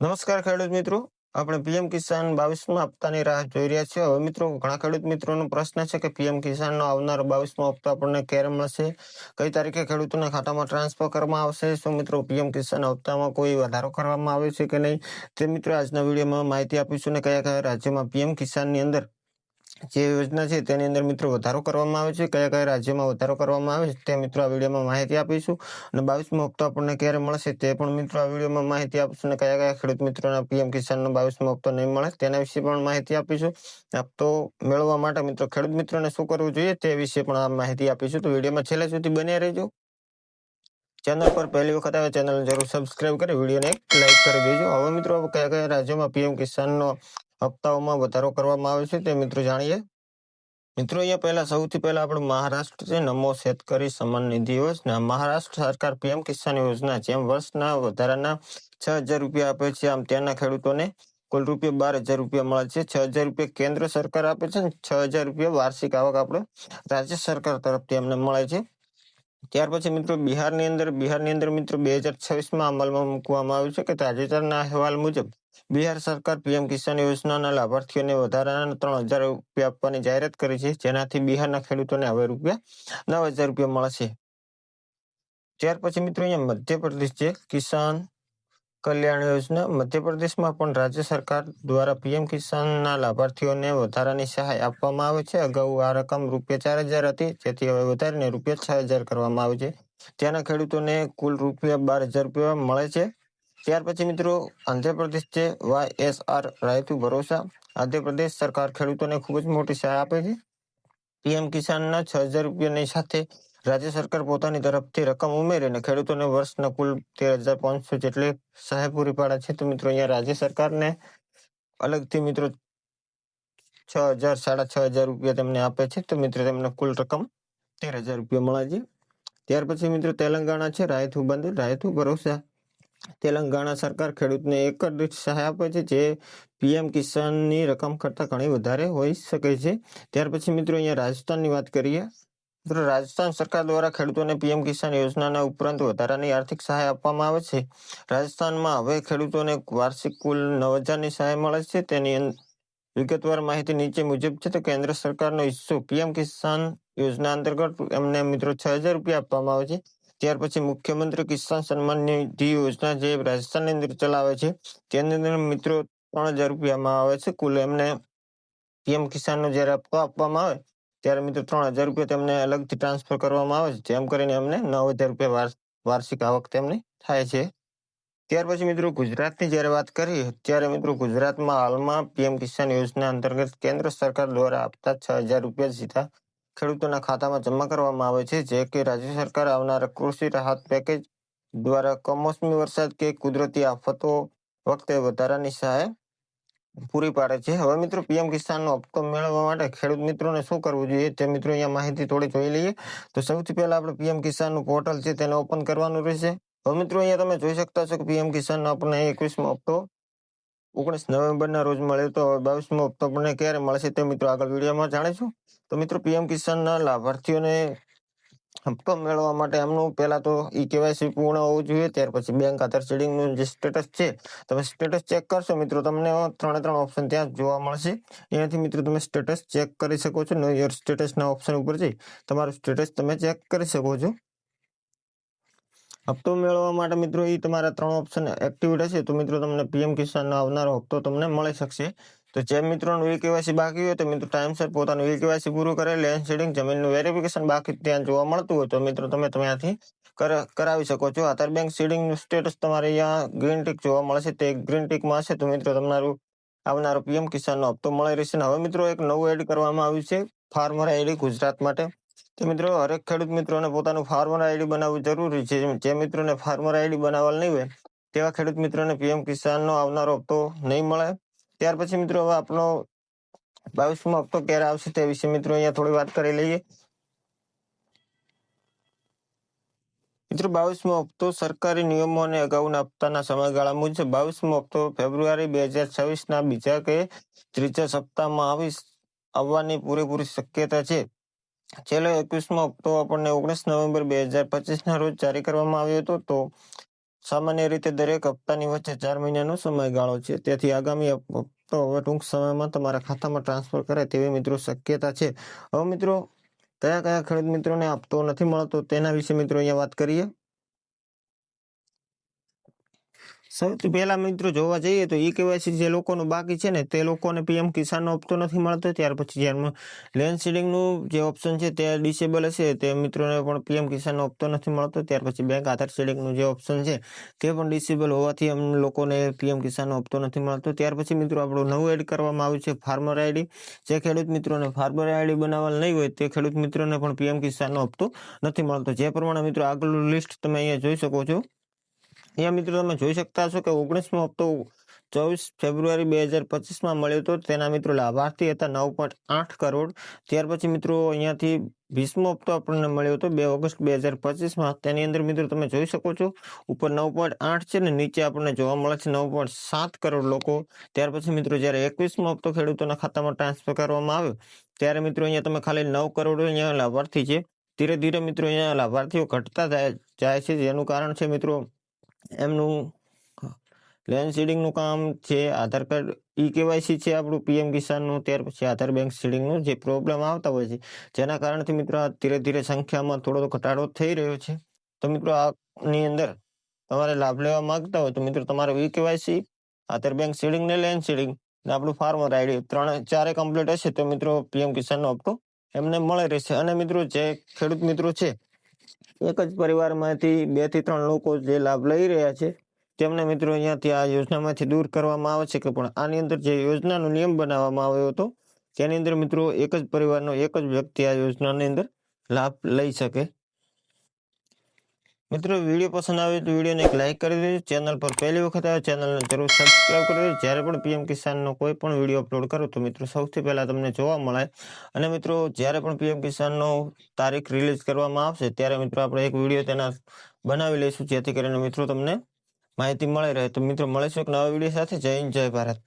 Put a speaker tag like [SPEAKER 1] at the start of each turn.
[SPEAKER 1] નમસ્કાર ખેડૂત મિત્રો. આપણે પીએમ કિસાન બાવીસમાં હપ્તાની રાહ જોઈ રહ્યા છીએ. હવે મિત્રો ઘણા ખેડૂત મિત્રોનો પ્રશ્ન છે કે પીએમ કિસાનનો આવનારો બાવીસમો હપ્તો આપણને ક્યારે મળશે? કઈ તારીખે ખેડૂતોના ખાતામાં ટ્રાન્સફર કરવામાં આવશે? શું મિત્રો પીએમ કિસાન હપ્તામાં કોઈ વધારો કરવામાં આવે છે કે નહીં? તે મિત્રો આજના વિડીયોમાં માહિતી આપીશું ને કયા કયા રાજ્યમાં પીએમ કિસાનની અંદર જે યોજના છે તેની અંદર મિત્રો વધારો કરવામાં આવે છે, કયા કયા રાજ્યમાં વધારો કરવામાં આવે છે તે મિત્રો આ વિડીયોમાં માહિતી આપીશું. અને બાવીસમો હપ્તો આપણને ક્યારે મળશે તે પણ મિત્રો આ વિડીયોમાં માહિતી આપીશું અને કયા કયા ખેડૂત મિત્રોના પીએમ કિસાનનો બાવીસમો હપ્તો નહીં મળે તેના વિશે પણ માહિતી આપીશું. હપ્તો મેળવવા માટે મિત્રો ખેડૂત મિત્રોને શું કરવું જોઈએ તે વિશે પણ આ માહિતી આપીશું. તો વિડીયોમાં છેલ્લે સુધી બને રહેજો. ચેનલ પર પહેલી વખત આવે ચેનલ જરૂર સબસ્ક્રાઇબ કરી વિડીયોને એક લાઈક કરી દેજો. હવે મિત્રો કયા કયા રાજ્યોમાં પીએમ કિસાનનો હપ્તાઓમાં વધારો કરવામાં આવે છે તે મિત્રો જાણીએ? મિત્રો, અહીંયા પહેલા સૌથી પહેલા આપણું મહારાષ્ટ્ર છે, નમો શેતકરી સન્માન નિધિ યોજના. મહારાષ્ટ્ર સરકાર પીએમ કિસાન યોજના, જેમ વર્ષના વધારાના છ હજાર રૂપિયા આપે છે, આમ ત્યાંના ખેડૂતોને કુલ રૂપિયા બાર હજાર રૂપિયા મળે છે. છ હજાર રૂપિયા કેન્દ્ર સરકાર આપે છે છ હજાર રૂપિયા વાર્ષિક આવક આપણે રાજ્ય સરકાર તરફથી એમને મળે છે. ત્યાર પછી મિત્રો, બિહારની અંદર બિહારની અંદર મિત્રો બે હજાર છવ્વીસમાં અમલમાં મૂકવામાં આવ્યું છે કે તાજેતરના અહેવાલ મુજબ બિહાર સરકાર પીએમ કિસાન યોજનાના લાભાર્થીઓને વધારાના ત્રણ હજાર રૂપિયા આપવાની જાહેરાત કરી છે, જેનાથી બિહારના ખેડૂતોને હવે રૂપિયા નવ હજાર રૂપિયા મળશે. ત્યાર પછી મિત્રો અહીંયા મધ્યપ્રદેશ છે. કિસાન કલ્યાણ યોજના. મધ્યપ્રદેશમાં પણ રાજ્ય સરકાર દ્વારા પીએમ કિસાનના લાભાર્થીઓને વધારાની સહાય આપવામાં આવે છે. અગાઉ આ રકમ રૂપિયા ચાર હજાર હતી, જેથી હવે વધારીને રૂપિયા છ હજાર કરવામાં આવે છે. ત્યાંના ખેડૂતોને કુલ રૂપિયા બાર હજાર રૂપિયા મળે છે. ત્યાર પછી મિત્રો આંધ્રપ્રદેશ છે Y S R Rythu Bharosa. Andhra Pradesh સરકાર ખેડૂતોને ખૂબ જ મોટી સહાય આપે છે. પીએમ કિસાનના છ હજાર રૂપિયાની સાથે રાજ્ય સરકાર પોતાની તરફથી રકમ ઉમેરીને ખેડૂતોને વર્ષના કુલ તેર હજાર પાંચસો જેટલી સહાય પૂરી પાડે છે. તો મિત્રો અહીંયા રાજ્ય સરકારને અલગથી મિત્રો છ હજાર, સાડા છ હજાર રૂપિયા તેમને આપે છે. તો મિત્રો તેમને કુલ રકમ તેર હજાર રૂપિયા મળે છે. ત્યાર પછી મિત્રો તેલંગાણા છે. રાયતુ બંધ રાયતુ ભરોસા. તેલંગાણા સરકાર ખેડૂતને એક જ સહાય આપે છે, જે પીએમ કિસાનની રકમ કરતાં ઘણી વધારે હોઈ શકે છે. ત્યાર પછી મિત્રો અહીંયા રાજસ્થાનની વાત કરીએ મિત્રો રાજસ્થાન સરકાર દ્વારા ખેડૂતોને પીએમ કિસાન યોજનાના ઉપરાંત વધારાની આર્થિક સહાય આપવામાં આવે છે. રાજસ્થાનમાં હવે ખેડૂતોને વાર્ષિક કુલ નવ હજારની સહાય મળે છે. તેની વિગતવાર માહિતી નીચે મુજબ છે, તો કેન્દ્ર સરકારનો હિસ્સો પીએમ કિસાન યોજના અંતર્ગત એમને મિત્રો છ હજાર રૂપિયા આપવામાં આવે છે. ત્યાર પછી મુખ્યમંત્રી કિસાન સન્માન નિધિ યોજના જે રાજસ્થાનની અંદર ચલાવે છે, તેની અંદર મિત્રો ત્રણ હજાર રૂપિયામાં આવે છે. કુલ એમને પીએમ કિસાનનો જ્યારે હપ્તો આપવામાં આવે, ત્યારે મિત્રો ત્રણ હજાર રૂપિયા તેમને અલગથી ટ્રાન્સફર કરવામાં આવે છે, જેમ કરીને એમને નવ હજાર રૂપિયા વાર્ષિક આવક તેમની થાય છે. ત્યાર પછી મિત્રો ગુજરાતની જ્યારે વાત કરીએ, ત્યારે મિત્રો ગુજરાતમાં હાલમાં પીએમ કિસાન યોજના અંતર્ગત કેન્દ્ર સરકાર દ્વારા આપતા છ હજાર રૂપિયા સીધા ખેડૂતોના ખાતામાં જમા કરવામાં આવે છે, જે કે રાજ્ય સરકાર આવનારા કૃષિ રાહત પેકેજ દ્વારા કમોસમી વરસાદ કે કુદરતી આફતો વખતે વધારાની સહાય પૂરી પાડે છે. હવે મિત્રો, પીએમ કિસાનનો હપ્તો મેળવવા માટે ખેડૂત મિત્રોને શું કરવું જોઈએ? તે મિત્રો અહીંયા માહિતી થોડી જોઈ લઈએ. તો સૌથી પહેલા આપણે પીએમ કિસાનનું પોર્ટલ છે, તેને ઓપન કરવાનું રહેશે. હવે મિત્રો, અહીંયા તમે જોઈ શકતા છો કે પીએમ કિસાનનો આપણને એકવીસમો હપ્તો ઓગણીસ નવેમ્બરના રોજ મળ્યો તો બાવીસમો હપ્તો આપણને ક્યારે મળશે તે મિત્રો આગળ વિડીયોમાં જાણીશું. તો મિત્રો પીએમ કિસાનના લાભાર્થીઓને હપ્તો મેળવવા માટે એમનું પહેલા તો ઈ કેવાયસી પૂર્ણ હોવું જોઈએ, ત્યાર પછી બેંક આધાર સીડિંગનું જે સ્ટેટસ છે, તમે સ્ટેટસ ચેક કરશો મિત્રો, તમને ત્રણે ત્રણ ઓપ્શન ત્યાં જોવા મળશે. એનાથી મિત્રો તમે સ્ટેટસ ચેક કરી શકો છો નો યોર સ્ટેટસના ઓપ્શન ઉપર જઈ. તમારું સ્ટેટસ તમે ચેક કરી શકો છો. હપ્તો મેળવવા માટે મિત્રો એ તમારા ત્રણ ઓપ્શન એક્ટિવ રહેશે તો મિત્રો તમને પીએમ કિસાનનો આવનારો હપ્તો તમને મળી શકશે. તો જે મિત્રોનું ઈ કેવાયસી બાકી હોય તો મિત્રો ટાઈમસર પોતાનું ઈ કેવાયસી પૂરું કરે. લેન્ડ સીડિંગ જમીનનું વેરિફિકેશન બાકી ત્યાં જોવા મળતું હોય તો મિત્રો તમે ત્યાંથી કરાવી શકો છો. આધાર બેંક સીડિંગનું સ્ટેટસ તમારે અહીંયા ગ્રીન ટીક જોવા મળશે. તે ગ્રીન ટીકમાં હશે તો મિત્રો તમારું આવનારો પીએમ કિસાનનો હપ્તો મળી રહેશે. હવે મિત્રો એક નવું એડ કરવામાં આવ્યું છે. ફાર્મર આઈડી ગુજરાત માટે. તો મિત્રો, હરેક ખેડૂત મિત્રોને પોતાનું ફાર્મર આઈડી બનાવવું જરૂરી છે. જે મિત્રોને ફાર્મર આઈડી બનાવવા નહીં હોય, તેવા ખેડૂત મિત્રોને પીએમ કિસાનનો આવનારો હપ્તો નહીં મળે. ત્યાર પછી મિત્રો, હવે આપણો બાવીસમો હપ્તો ક્યારે આવશે તે વિશે મિત્રો અહીંયા થોડી વાત કરી લઈએ. મિત્રો, બાવીસમો હપ્તો સરકારી નિયમો અને અગાઉના હપ્તાના સમયગાળા મુજબ બાવીસમો હપ્તો ફેબ્રુઆરી બે હજાર છવ્વીસના બીજા કે ત્રીજા સપ્તાહમાં આવી આવવાની પૂરેપૂરી શક્યતા છે. છેલ્લો એકવીસમો હપ્તો આપણને ઓગણીસ નવેમ્બર બે હજાર પચીસના રોજ જારી કરવામાં આવ્યો હતો. તો સામાન્ય રીતે દરેક હપ્તાની વચ્ચે ચાર મહિનાનો સમયગાળો છે. તેથી આગામી હપ્તો હવે ટૂંક સમયમાં તમારા ખાતામાં ટ્રાન્સફર કરે તેવી મિત્રો શક્યતા છે. હવે મિત્રો કયા કયા ખેડૂત મિત્રોને હપ્તો નથી મળતો તેના વિશે મિત્રો અહીંયા વાત કરીએ. સૌથી પહેલા મિત્રો જોવા જઈએ તો ઈ કેવાયસી જે લોકોનું બાકી છે ને, તે લોકોને પીએમ કિસાનનો હપ્તો નથી મળતો. ત્યાર પછી જ્યારે લેન્ડ સીડિંગનું જે ઓપ્શન છે તે ડિસેબલ હશે, તે મિત્રોને પણ પીએમ કિસાનનો હપ્તો નથી મળતો. ત્યાર પછી બેંક આધાર સીડિંગનું જે ઓપ્શન છે, તે પણ ડિસેબલ હોવાથી અમ લોકોને પીએમ કિસાનનો હપ્તો નથી મળતો. ત્યાર પછી મિત્રો આપણું નવું એડ કરવામાં આવ્યું છે, ફાર્મર આઈડી. જે ખેડૂત મિત્રોને ફાર્મર આઈડી બનાવવા નહીં હોય, તે ખેડૂત મિત્રોને પણ પીએમ કિસાનનો હપ્તો નથી મળતો. જે પ્રમાણે મિત્રો આગળનું લિસ્ટ તમે અહીંયા જોઈ શકો છો. અહીંયા મિત્રો તમે જોઈ શકતા છો કે ઓગણીસમો હપ્તો ચોવીસ ફેબ્રુઆરી બે હજાર પચીસમાં મળ્યો હતો. તેના મિત્રો લાભાર્થી હતા નવ પોઈન્ટ આઠ કરોડ. ત્યાર પછી મિત્રો અહીંયાથી વીસમો હપ્તો આપણને મળ્યો હતો બે ઓગસ્ટ બે હજાર પચીસમાં. તેની અંદર મિત્રો તમે જોઈ શકો છો, ઉપર નવ પોઈન્ટ આઠ છે ને નીચે આપણને જોવા મળે છે નવ પોઈન્ટ સાત કરોડ લોકો. ત્યાર પછી મિત્રો જ્યારે એકવીસમો હપ્તો ખેડૂતોના ખાતામાં ટ્રાન્સફર કરવામાં આવ્યો, ત્યારે મિત્રો અહીંયા તમે ખાલી નવ કરોડ અહીંયા લાભાર્થી છે. ધીરે ધીરે મિત્રો અહીંયા લાભાર્થીઓ ઘટતા જાય છે, જેનું કારણ છે મિત્રો એમનું લેન્ડ સીડિંગનું કામ છે, આધાર કાર્ડ ઈ કેવાયસી છે આપણું પીએમ કિસાનનું ત્યાર પછી આધાર બેંક સીડિંગનું જે પ્રોબ્લેમ આવતા હોય છે, જેના કારણથી મિત્રો આ ધીરે ધીરે સંખ્યામાં થોડો ઘટાડો થઈ રહ્યો છે. તો મિત્રો આની અંદર તમારે લાભ લેવા માંગતા હોય તો મિત્રો તમારે e KYC Aadhaar bank seeding ને લેન્ડ સીડિંગ ને આપણું ફાર્મર આઈડી ત્રણ, ચારે કમ્પ્લીટ હશે તો મિત્રો પીએમ કિસાનનો હપ્તો એમને મળે રહેશે. અને મિત્રો જે ખેડૂત મિત્રો છે એક જ પરિવારમાંથી બેથી ત્રણ લોકો જે લાભ લઈ રહ્યા છે, તેમને મિત્રો અહીંયાથી આ યોજનામાંથી દૂર કરવામાં આવે છે કે પણ આની અંદર જે યોજનાનો નિયમ બનાવવામાં આવ્યો હતો, તેની અંદર મિત્રો એક જ પરિવારનો એક જ વ્યક્તિ આ યોજનાની અંદર લાભ લઈ શકે. મિત્રો, વીડિયો પસંદ આવે તો વિડીયોને એક લાઇક કરી દેજો. ચેનલ પર પહેલી વખત આવે ચેનલને જરૂર સબસ્ક્રાઈબ કરી દેજો. જ્યારે પણ પીએમ કિસાનનો કોઈ પણ વીડિયો અપલોડ કરો તો મિત્રો, સૌથી પહેલાં તમને જોવા મળે. અને મિત્રો, જ્યારે પણ પીએમ કિસાનનો તારીખ રિલીઝ કરવામાં આવશે, ત્યારે મિત્રો આપણે એક વીડિયો તેના બનાવી લઈશું, જેથી કરીને મિત્રો તમને માહિતી મળી રહે. તો મિત્રો, મળીશું એક નવા વીડિયો સાથે. જય હિન્દ, જય ભારત.